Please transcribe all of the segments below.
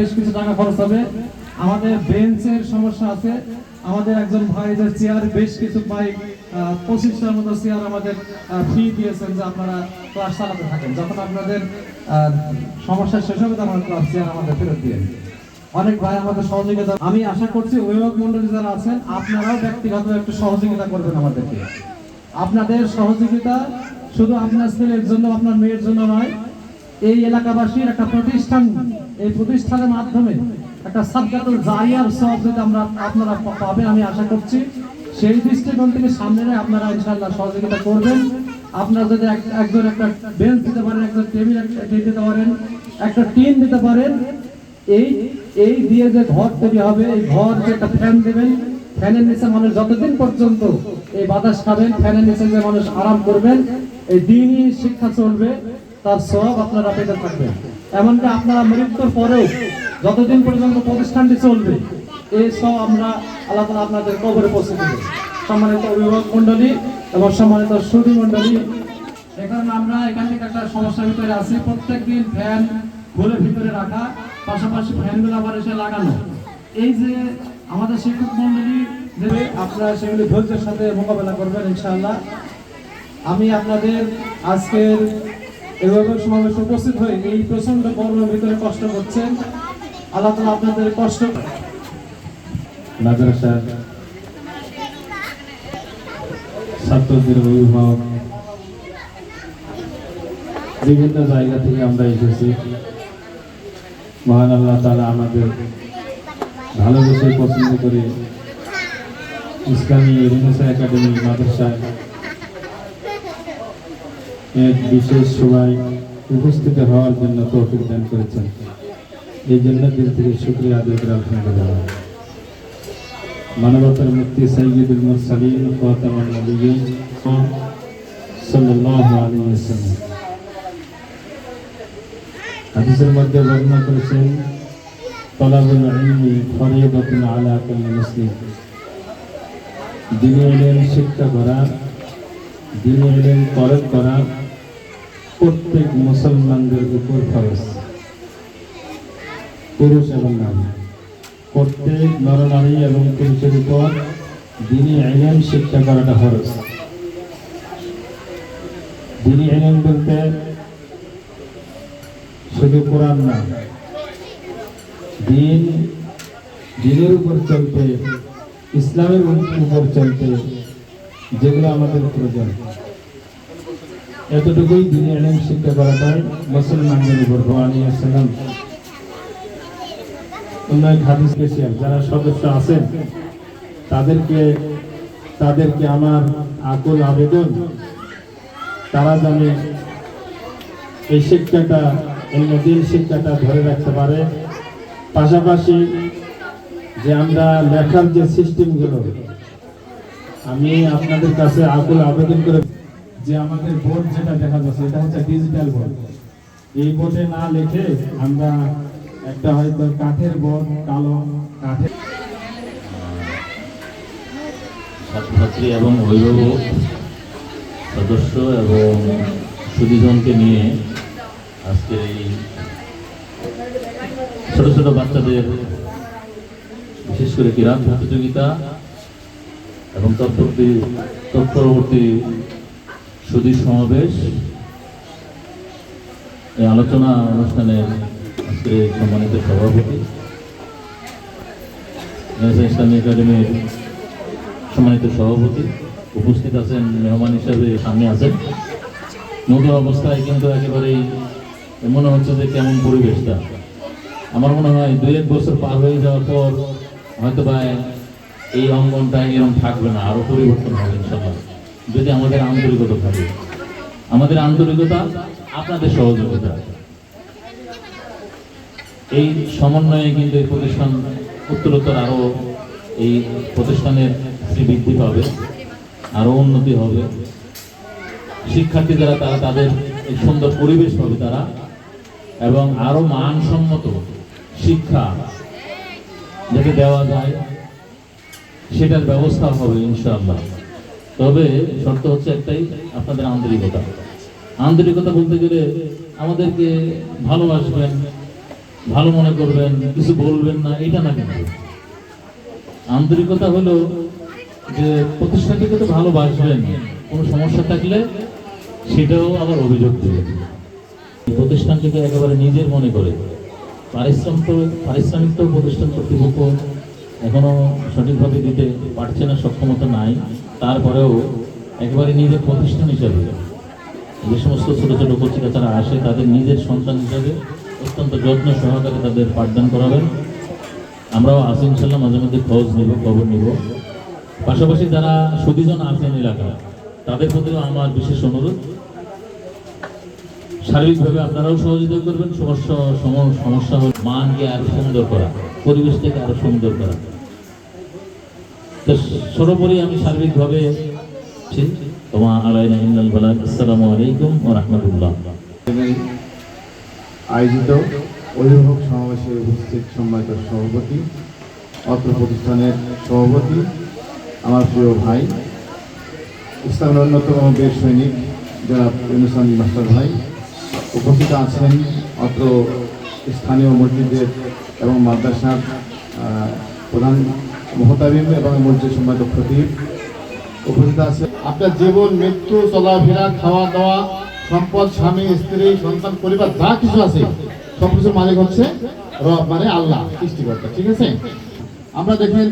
বেশ কিছু টাকা খরচ হবে। আমাদের বেঞ্চের সমস্যা আছে। আমাদের একজন ভাই যে চেয়ার বেশ কিছু ভাই পঁচিশটার মতো চেয়ার আমাদের দিয়েছেন যে আপনারা ক্লাস চালাতে থাকেন। যখন আপনাদের সমস্যা শেষ হবে তখন ক্লাস চেয়ার আমাদের ফেরত দিয়ে অনেক ভাই আমাদের সহযোগিতা, আমি আশা করছি অভিভাবক মন্ডলী যারা আছেন, আপনারাও ব্যক্তিগত একটু সহযোগিতা করবেন আমাদেরকে। আপনাদের সহযোগিতা শুধু আপনার ছেলের জন্য, আপনার মেয়ের জন্য নয়, এই এলাকাবাসীর একটা প্রতিষ্ঠান এই প্রতিষ্ঠানের মাধ্যমে একটা সাবজাতুল জারিয়ার সব যদি আমরা আপনারা পা- পাবেন, আমি আশা করছি সেই দৃষ্টিকোণ থেকে সামনে আপনারা ইনশাআল্লাহ সহযোগিতা করবেন। আপনারা যদি এক- একজন একটা বেঞ্চ দিতে পারেন একটা টেবিল দিতে পারেন, একটা টিন দিতে পারেন, এই এই দিয়ে যে ঘর তৈরি হবে, এই ঘর যে একটা ফ্যান দেবেন, ফ্যানের নিচে মানুষ যতদিন পর্যন্ত এই বাতাস খাবেন, ফ্যানের নিচে যে মানুষ আরাম করবেন, এই দিনই শিক্ষা চলবে। তার সব আপনারা পেতে থাকবেন এমনকি আপনারা মৃত্যুর পরেও যতদিন পর্যন্ত প্রতিষ্ঠানটি চলবে এই সব আমরা আল্লাহ তালা আপনাদের কবরে পৌঁছে দেবে। সম্মানিত অভিভাবক মন্ডলী এবং সম্মানিত সুদী মন্ডলী এখন আমরা এখান থেকে একটা সমস্যার ভিতরে আছি। প্রত্যেকদিন ফ্যান খুলে ভিতরে রাখা, পাশাপাশি ফ্যানগুলো আবার এসে লাগানো। এই যে আমাদের শিক্ষক মন্ডলী দেবে, আপনারা সেগুলি ধৈর্যের সাথে মোকাবেলা করবেন ইনশাআল্লাহ। আমি আপনাদের আজকের এভাবে সমাবেশে উপস্থিত হয়ে এই প্রচণ্ড গরমের ভিতরে কষ্ট করছেন। আল্লাহ তালা আপনাদের কষ্ট ছাত্রদের বিভিন্ন জায়গা থেকে আমরা এসেছি। মহান আল্লাহ আমাদের ভালোবেসে পছন্দ করে ইসলামী রেনেসা একাডেমি মাদ্রাসায় এক বিশেষ সভায় উপস্থিত হওয়ার জন্য তৌফিক দান করেছেন। এই জন্য দিল থেকে শুক্রিয়া আদায় করে আলহামদুলিল্লাহ। মানবতার মুক্তি সাইয়্যিদুল মুরসালিন খাতামুন নবিয়্যিন সাল্লাল্লাহু আলাইহি ওয়াসাল্লাম। হাদিসের মধ্যে বর্ণনা করেছেন, তলাবুল ইলমি ফরিয়াদাতুন আলা কুল্লি মুসলিম। দিনে শিক্ষা করা দিনে ইলম করা প্রত্যেক মুসলমানদের উপর ফরজ। পুরুষ এবং নারী। প্রত্যেক নরনারী এবং পুরুষের উপর দিনই আইন শিক্ষা করাটা খরচ দিনই আইন বলতে শুধু কোরআন না, দিন দিনের উপর চলতে, ইসলামের উপর চলতে, যেগুলো আমাদের প্রয়োজন। এতটুকুই দিনে আইন শিক্ষা করাটাই মুসলমানদের উপর উন্নয়ন হাদিস স্পেশাল যারা সদস্য আছেন, তাদেরকে তাদেরকে আমার আকুল আবেদন, তারা জানে এই শিক্ষাটা এই নদীর শিক্ষাটা ধরে রাখতে পারে। পাশাপাশি যে আমরা লেখার যে সিস্টেমগুলো আমি আপনাদের কাছে আকুল আবেদন করে যে আমাদের বোর্ড যেটা দেখা যাচ্ছে, এটা হচ্ছে ডিজিটাল বোর্ড এই বোর্ডে না লিখে আমরা একটা হয়তো কাঠের বোর্ড কালো কাঠের ছাত্রছাত্রী এবং অভিভাবক, সদস্য এবং সুদীজনকে নিয়ে আজকে এই ছোট ছোট বাচ্চাদের, বিশেষ করে কিরাত প্রতিযোগিতা এবং তৎপরবর্তী তৎপরবর্তী সুদী সমাবেশ। এই আলোচনা অনুষ্ঠানের আজকে সম্মানিত সভাপতি ইসলামী একাডেমির সম্মানিত সভাপতি উপস্থিত আছেন, মেহমান হিসাবে সামনে আছেন। নতুন অবস্থায় কিন্তু একেবারেই মনে হচ্ছে যে কেমন পরিবেশটা। আমার মনে হয় দুই এক বছর পার হয়ে যাওয়ার পর হয়তো বা এই অঙ্গনটা এরকম থাকবে না, আরও পরিবর্তন হবে ইনশাল্লাহ যদি আমাদের আন্তরিকতা থাকে। আমাদের আন্তরিকতা আপনাদের সহযোগিতা। এই সমন্বয়ে কিন্তু এই প্রতিষ্ঠান উত্তরোত্তর আরও এই প্রতিষ্ঠানের বৃদ্ধি পাবে, আরও উন্নতি হবে। শিক্ষার্থী যারা, তারা তাদের সুন্দর পরিবেশ পাবে তারা, এবং আরও মানসম্মত শিক্ষা যাতে দেওয়া যায়, সেটার ব্যবস্থা হবে ইনশাআল্লাহ। তবে শর্ত হচ্ছে একটাই, আপনাদের আন্তরিকতা। আন্তরিকতা বলতে গেলে আমাদেরকে ভালোবাসবেন, ভালো মনে করবেন, কিছু বলবেন না, এটা না কিন্তু। আন্তরিকতা হলো যে প্রতিষ্ঠানটিকে তো ভালোবাসবেন, কোনো সমস্যা থাকলে সেটাও আবার অভিযোগ এই প্রতিষ্ঠানটিকে একেবারে নিজের মনে করে। পারিশ্রমিক তো পারিশ্রমিক তো প্রতিষ্ঠান কর্তৃপক্ষ এখনও সঠিকভাবে দিতে পারছে না, সক্ষমতা নাই। তারপরেও একেবারে নিজের প্রতিষ্ঠান হিসাবে যে সমস্ত ছোটো ছোটো ছোট কচিকাচারা আসে, তাদের নিজের সন্তান হিসাবে অত্যন্ত যত্ন সহকারে তাদের পাঠদান করাবেন। আমরাও আছি ইনশাল্লাহ, মাঝে মধ্যে খোঁজ নেব, খবর নেব। পাশাপাশি যারা সুদীজন আছেন এলাকায়, তাদের প্রতিও আমার বিশেষ অনুরোধ। শারীরিকভাবে আপনারাও সহযোগিতা করবেন, সমস্যা, সম- সমস্যা হল মানকে আরও সুন্দর করা পরিবেশটাকে আরও সুন্দর করা। তো সর্বোপরি আমি সার্বিকভাবে আয়োজিত অভিভাবক সমাবেশে উপস্থিত সম্মানিত সভাপতি, অত্র প্রতিষ্ঠানের সভাপতি, আমার প্রিয় ভাই ইসলামের অন্যতম বীর সৈনিক যারা ইউনুসানি মাস্টার ভাই, উপস্থিত আছেন অত্র স্থানীয় মসজিদের এবং মাদ্রাসার প্রধান মহতাবিম এবং মসজিদ সম্মানিত খতিব উপস্থিত আছে। আপনার জীবন, মৃত্যু, চলাফেরা খাওয়া দাওয়া সম্পদ, স্বামী, স্ত্রী, সন্তান, পরিবার, যা কিছু আছে, সব কিছুর মালিক হচ্ছে মানে আল্লাহ, সৃষ্টিকর্তা, ঠিক আছে? আমরা দেখেন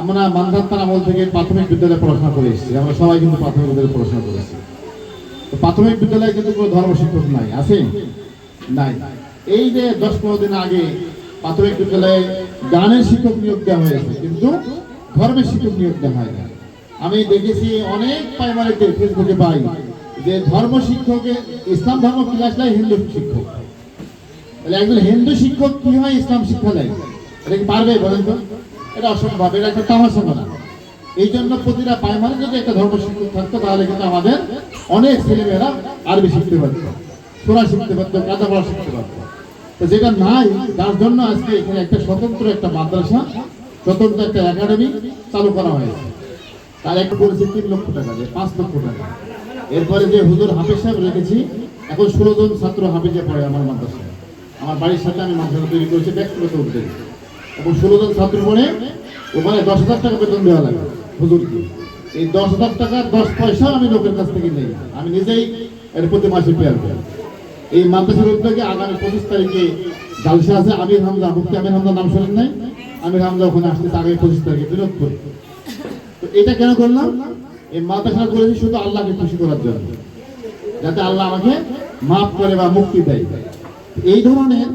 আমরা মানধাত্তার আমল থেকে প্রাথমিক বিদ্যালয়ে পড়াশোনা করে এসেছি। আমরা সবাই কিন্তু প্রাথমিক বিদ্যালয়ে পড়াশোনা করেছি তো প্রাথমিক বিদ্যালয়ে কিন্তু কোনো ধর্ম শিক্ষক নাই, আছে? নাই। এই যে দশ পনেরো দিন আগে প্রাথমিক বিদ্যালয়ে গানের শিক্ষক নিয়োগ দেওয়া হয়েছে, কিন্তু ধর্মের শিক্ষক নিয়োগ দেওয়া হয় না। আমি দেখেছি অনেক প্রাইমারিতে ফেসবুকে পাই যে ধর্ম শিক্ষকে, ইসলাম ধর্ম ক্লাস নেয় হিন্দু শিক্ষক। তাহলে একজন হিন্দু শিক্ষক কি হয় ইসলাম শিক্ষা দেয় এটা কি পারবে বলেন তো? এটা অসম্ভব, এটা একটা তামাশা না এই জন্য প্রতিটা প্রাইমারি যদি একটা ধর্ম শিক্ষক থাকতো, তাহলে কিন্তু আমাদের অনেক ছেলেমেয়েরা আরবি শিখতে পারতো সোরা শিখতে পারতো কাঁচা পড়া শিখতে পারতো। যেটা নাই, তার জন্য আজকে এখানে একটা স্বতন্ত্র একটা মাদ্রাসা, স্বতন্ত্র একটা একাডেমি চালু করা হয়েছে। তার একটা করেছে তিন লক্ষ টাকা, যে পাঁচ লক্ষ টাকা। এরপরে যে হুজুর হাফিজ সাহেব রেখেছি, এখন ষোলো জন ছাত্র হাফিজে পড়ে আমার মাদ্রাসায় আমার বাড়ির সাথে আমি মাদ্রাসা তৈরি করেছি ব্যক্তিগত উদ্যোগ এবং ষোলো জন ছাত্র পড়ে, ওখানে দশ হাজার টাকা বেতন দেওয়া লাগে হুজুরকে। এই দশ হাজার টাকা, দশ পয়সা আমি লোকের কাছ থেকে নেই। আমি নিজেই এর প্রতি মাসে পেয়ার করি। এই মাদ্রাসার উদ্যোগে আগামী পঁচিশ তারিখে জালসা আছে, আমির হামজা মুক্তি আমির হামদার নাম শোনেন নাই? আমির হামজা ওখানে আসতেছে আগামী পঁচিশ তারিখে বিনোদ করে। তো এটা কেন করলাম? এই মাদ্রাসা করেছি শুধু আল্লাহকে খুশি করার জন্য, যাতে আল্লাহ আমাকে মাফ করে বা মুক্তি দেয়। এই ধরনের